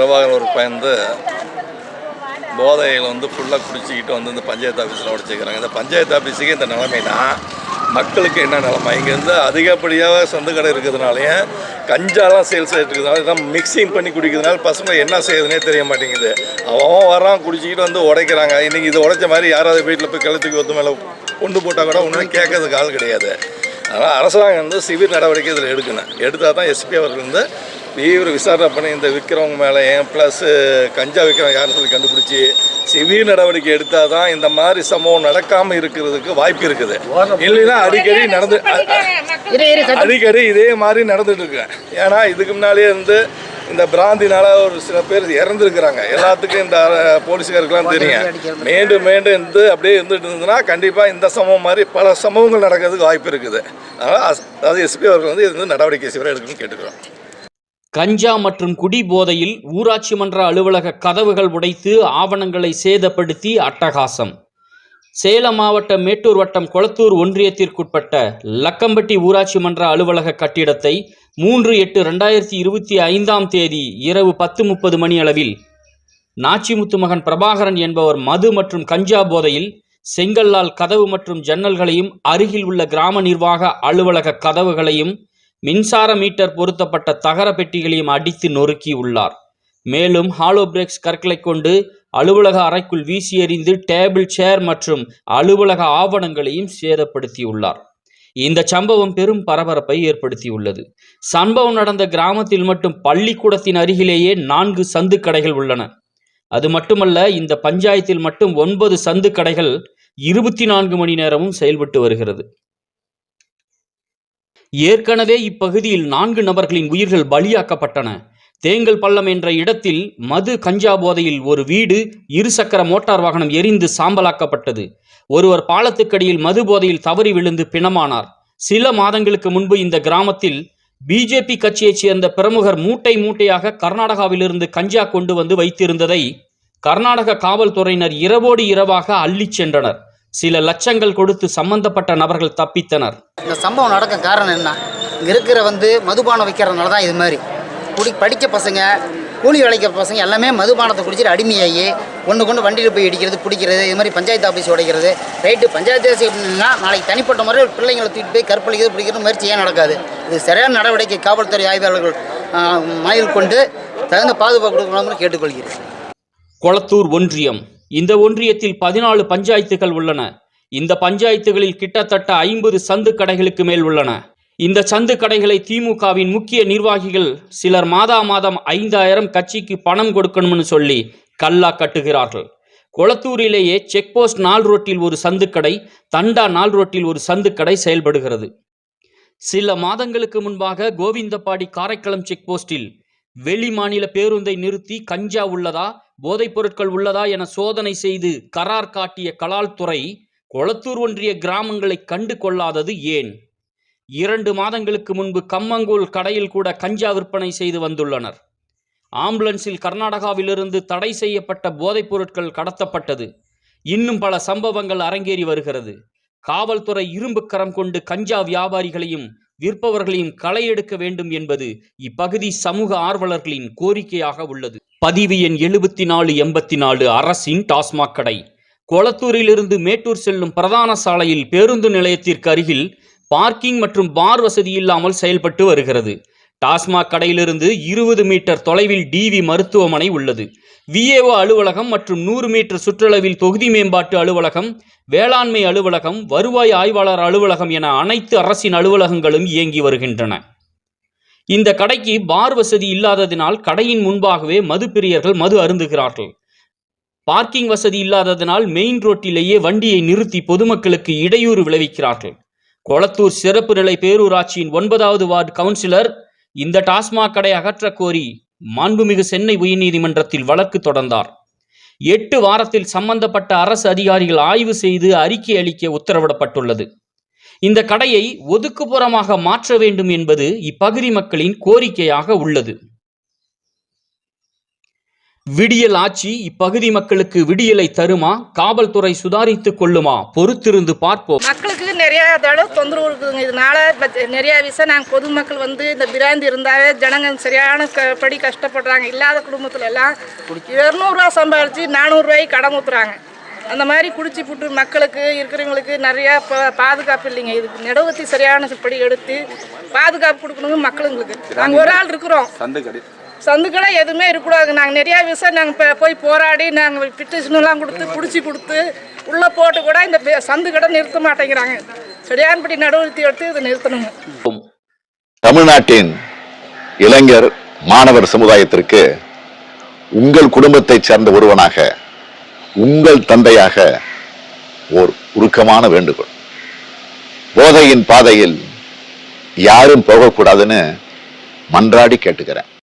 பிரபாகர் ஒரு பையன் வந்து போதையில் வந்து ஃபுல்லாக குடிச்சிக்கிட்டு வந்து இந்த பஞ்சாயத்து ஆஃபீஸில் உடச்சிக்கிறாங்க இந்த பஞ்சாயத்து ஆஃபீஸுக்கு இந்த நிலைமைனா மக்களுக்கு என்ன நிலைமை? இங்கேருந்து அதிகப்படியாக சொந்த கடை இருக்கிறதுனாலையும் கஞ்சாலாம் சேல்ஸ் இருக்கிறதுனால இதெல்லாம் மிக்சிங் பண்ணி குடிக்கிறதுனால பசங்க என்ன செய்யுதுன்னே தெரிய மாட்டேங்குது. அவன் வரான் குடிச்சிக்கிட்டு வந்து உடைக்கிறாங்க. இன்றைக்கி இது உடைச்ச மாதிரி யாராவது வீட்டில் போய் கழுத்துக்கு ஒத்து மேலே கொண்டு போட்டால் கூட ஒன்றும் கேட்கறதுக்கு ஆள் கிடையாது. அதனால் அரசாங்கம் வந்து சிவில் நடவடிக்கை இதில் எடுக்கணும். எடுத்தால் தான் எஸ்பி அவர்கள் வந்து தீவிர விசாரணை பண்ணி இந்த விற்கிறவங்க மேலே ஏன் ப்ளஸ் கஞ்சா விற்கிறவங்க யாருன்னு சொல்லி கண்டுபிடிச்சி சிவில் நடவடிக்கை எடுத்தால் தான் இந்த மாதிரி சம்பவம் நடக்காமல் இருக்கிறதுக்கு வாய்ப்பு இருக்குது. இல்லைன்னா அடிக்கடி நடந்து அடிக்கடி இதே மாதிரி நடந்துட்டு இருக்கு ஏன்னா இதுக்கு முன்னாலேயே வந்து இந்த பிராந்தினால ஒரு சில பேர் இறந்துருக்குறாங்க. எல்லாத்துக்கும் இந்த அஹ், போலீஸ்காருக்கெல்லாம் தெரியும். மீண்டும் மீண்டும் இருந்து அப்படியே இருந்துட்டு இருந்ததுன்னா கண்டிப்பாக இந்த சம்பவம் மாதிரி பல சம்பவங்கள் நடக்கிறதுக்கு வாய்ப்பு இருக்குது. அதனால் அதாவது எஸ்பி அவர்கள் வந்து இது வந்து நடவடிக்கை சிவராக எடுக்கணும்னு கேட்டுக்கிறோம். கஞ்சா மற்றும் குடி போதையில் ஊராட்சி மன்ற அலுவலக கதவுகள் உடைத்து ஆவணங்களை சேதப்படுத்தி அட்டகாசம். சேலம் மாவட்டம் மேட்டூர் வட்டம் கொளத்தூர் ஒன்றியத்திற்குட்பட்ட லக்கம்பட்டி ஊராட்சி மன்ற அலுவலக கட்டிடத்தை மூன்று எட்டு ரெண்டாயிரத்தி இருபத்தி ஐந்தாம் தேதி இரவு பத்து முப்பது மணி அளவில் நாச்சிமுத்து மகன் பிரபாகரன் என்பவர் மது மற்றும் கஞ்சா போதையில் செங்கல்லால் கதவு மற்றும் ஜன்னல்களையும் அருகில் உள்ள கிராம நிர்வாக அலுவலக கதவுகளையும் மின்சார மீட்டர் பொருத்தப்பட்ட தகர பெட்டிகளையும் அடித்து நொறுக்கி உள்ளார். மேலும் ஹாலோ பிரேக்ஸ் கற்களை கொண்டு அலுவலக அறைக்குள் வீசி எறிந்து டேபிள் சேர் மற்றும் அலுவலக ஆவணங்களையும் சேதப்படுத்தியுள்ளார் இந்த சம்பவம் பெரும் பரபரப்பை ஏற்படுத்தியுள்ளது சம்பவம் நடந்த கிராமத்தில் மட்டும் பள்ளிக்கூடத்தின் அருகிலேயே நான்கு சந்து கடைகள் உள்ளன. அது மட்டுமல்ல இந்த பஞ்சாயத்தில் மட்டும் ஒன்பது சந்து கடைகள் இருபத்தி நான்கு மணி நேரமும் செயல்பட்டு வருகிறது. ஏற்கனவே இப்பகுதியில் நான்கு நபர்களின் உயிர்கள் பலியாக்கப்பட்டன. தேங்கல் பள்ளம் என்ற இடத்தில் மது கஞ்சா போதையில் ஒரு வீடு இருசக்கர மோட்டார் வாகனம் எரிந்து சாம்பலாக்கப்பட்டது. ஒருவர் பாலத்துக்கடியில் மது போதையில் தவறி விழுந்து பிணமானார். சில மாதங்களுக்கு முன்பு இந்த கிராமத்தில் பிஜேபி கட்சியைச் சேர்ந்த பிரமுகர் மூட்டை மூட்டையாக கர்நாடகாவிலிருந்து கஞ்சா கொண்டு வந்து வைத்திருந்ததை கர்நாடக காவல்துறையினர் இரவோடு இரவாக அள்ளிச் சென்றனர். சில லட்சங்கள் கொடுத்து சம்பந்தப்பட்ட நபர்கள் தப்பித்தனர். இந்த சம்பவம் நடக்க காரணம் என்ன? இங்கே இருக்கிற வந்து மதுபானம் விற்கிறதுனால தான் இது மாதிரி. குடி படித்த பசங்க கூலி வேலைக்கு பசங்க எல்லாமே மதுபானத்தை குடிச்சிட்டு அடிமையாகி ஒன்று கொண்டு வண்டியில் போய் இடிக்கிறது பிடிக்கிறது இது மாதிரி பஞ்சாயத்து ஆஃபீஸ் உடைக்கிறது. ரைட்டு பஞ்சாயத்து ஆஃபீஸ் நாளைக்கு தனிப்பட்ட முறையில் பிள்ளைங்களை தூக்கிட்டு போய் கற்பழிக்கிறது பிடிக்கிறது முயற்சி ஏன் நடக்காது? இது சரியான நடவடிக்கை காவல்துறை ஆய்வாளர்கள் மயில் கொண்டு தகுந்த பாதுகாப்பு கொடுக்கணும்னு கேட்டுக்கொள்கிறேன். கொளத்தூர் ஒன்றியம். இந்த ஒன்றியத்தில் பதினாலு பஞ்சாயத்துகள் உள்ளன. இந்த பஞ்சாயத்துகளில் கிட்டத்தட்ட ஐம்பது சந்து கடைகளுக்கு மேல் உள்ளன. இந்த சந்து கடைகளை திமுகவின் முக்கிய நிர்வாகிகள் சிலர் மாதா மாதம் ஐந்தாயிரம் கட்சிக்கு பணம் கொடுக்கணும்னு சொல்லி கல்லா கட்டுகிறார்கள். கொளத்தூரிலேயே செக் போஸ்ட் நாள் ரோட்டில் ஒரு சந்துக்கடை தண்டா நாள் ரோட்டில் ஒரு சந்துக்கடை செயல்படுகிறது. சில மாதங்களுக்கு முன்பாக கோவிந்தபாடி காரைக்குளம் செக் போஸ்டில் வெளி மாநில பேருந்தை நிறுத்தி கஞ்சா உள்ளதா? போதைப் பொருட்கள் உள்ளதா? என சோதனை செய்து கரார் காட்டிய கலால்துறை கொளத்தூர் ஒன்றிய கிராமங்களை கண்டு கொள்ளாதது ஏன்? இரண்டு மாதங்களுக்கு முன்பு கம்மங்கூல் கடையில் கூட கஞ்சா விற்பனை செய்து வந்துள்ளனர். ஆம்புலன்ஸில் கர்நாடகாவிலிருந்து தடை செய்யப்பட்ட போதைப் பொருட்கள் கடத்தப்பட்டது. இன்னும் பல சம்பவங்கள் அரங்கேறி வருகிறது. காவல்துறை இரும்பு கரம் கொண்டு கஞ்சா வியாபாரிகளையும் விற்பவர்களையும் களை எடுக்க வேண்டும் என்பது இப்பகுதி சமூக ஆர்வலர்களின் கோரிக்கையாக உள்ளது. பதிவு எண் எழுபத்தி நாலு எண்பத்தி நாலு அரசின் டாஸ்மாக் கடை. கொளத்தூரிலிருந்து மேட்டூர் செல்லும் பிரதான சாலையில் பேருந்து நிலையத்திற்கு அருகில் பார்க்கிங் மற்றும் பார் வசதி இல்லாமல் செயல்பட்டு வருகிறது. டாஸ்மாக் கடையிலிருந்து இருபது மீட்டர் தொலைவில் டிவி மருத்துவமனை உள்ளது. விஏஓ அலுவலகம் மற்றும் நூறு மீட்டர் சுற்றளவில் தொகுதி மேம்பாட்டு அலுவலகம் வேளாண்மை அலுவலகம் வருவாய் ஆய்வாளர் அலுவலகம் என அனைத்து அரசின் அலுவலகங்களும் இயங்கி வருகின்றன. இந்த கடைக்கு பார் வசதி இல்லாததினால் கடையின் முன்பாகவே மது பிரியர்கள் மது அருந்துகிறார்கள். பார்க்கிங் வசதி இல்லாததினால் மெயின் ரோட்டிலேயே வண்டியை நிறுத்தி பொதுமக்களுக்கு இடையூறு விளைவிக்கிறார்கள். கொளத்தூர் சிறப்பு நிலை பேரூராட்சியின் ஒன்பதாவது வார்டு கவுன்சிலர் இந்த டாஸ்மாக் கடை அகற்றக் கோரி மாண்புமிகு சென்னை உயர்நீதிமன்றத்தில் வழக்கு தொடர்ந்தார். எட்டு வாரத்தில் சம்பந்தப்பட்ட அரசு அதிகாரிகள் ஆய்வு செய்து அறிக்கை அளிக்க உத்தரவிடப்பட்டுள்ளது. இந்த கடையை ஒதுக்குப்புறமாக மாற்ற வேண்டும் என்பது இப்பகுதி மக்களின் கோரிக்கையாக உள்ளது. விடியல் ஆட்சி இப்பகுதி மக்களுக்கு விடியலை தருமா? காவல்துறை சுதாரித்துக் கொள்ளுமா? பொறுத்திருந்து பார்ப்போம். மக்களுக்கு நிறையா தடவை தொந்தரவு இருக்குதுங்க. இதனால நிறையா விஷயம் நாங்கள் பொதுமக்கள் வந்து இந்த பிராந்தி இருந்தாவே ஜனங்க சரியான க படி கஷ்டப்படுறாங்க. இல்லாத குடும்பத்துல எல்லாம் இரநூறுவா சம்பாதிச்சு நானூறுரூவாய்க்கு கடன் ஊற்றுறாங்க அந்த மாதிரி குடிச்சு புட்டு மக்களுக்கு இருக்கிறவங்களுக்கு நிறையா பாதுகாப்பு இல்லைங்க. இதுக்கு நெடுவத்தி சரியான படி எடுத்து பாதுகாப்பு கொடுக்கணுங்க மக்களுங்களுக்கு. நாங்கள் ஒரு ஆள் இருக்கிறோம். சந்துக்கடை எதுவுமே இருக்கக்கூடாது. நாங்கள் நிறையா விஷயம் நாங்கள் இப்போ போய் போராடி நாங்கள் பிட்டிஷன்லாம் கொடுத்து பிடிச்சி கொடுத்து உள்ளே போட்டு கூட இந்த சந்து கடை நிறுத்த மாட்டேங்கிறாங்க. சரியான்படி நடவடிக்கை எடுத்து இதை நிறுத்தணும் தமிழ்நாட்டின் இளைஞர் மாணவர் சமுதாயத்திற்கு உங்கள் குடும்பத்தைச் சேர்ந்த ஒருவனாக உங்கள் தந்தையாக ஓர் உருக்கமான வேண்டுகோள். போதையின் பாதையில் யாரும் போகக்கூடாதுன்னு மன்றாடி கேட்டுக்கிறேன்.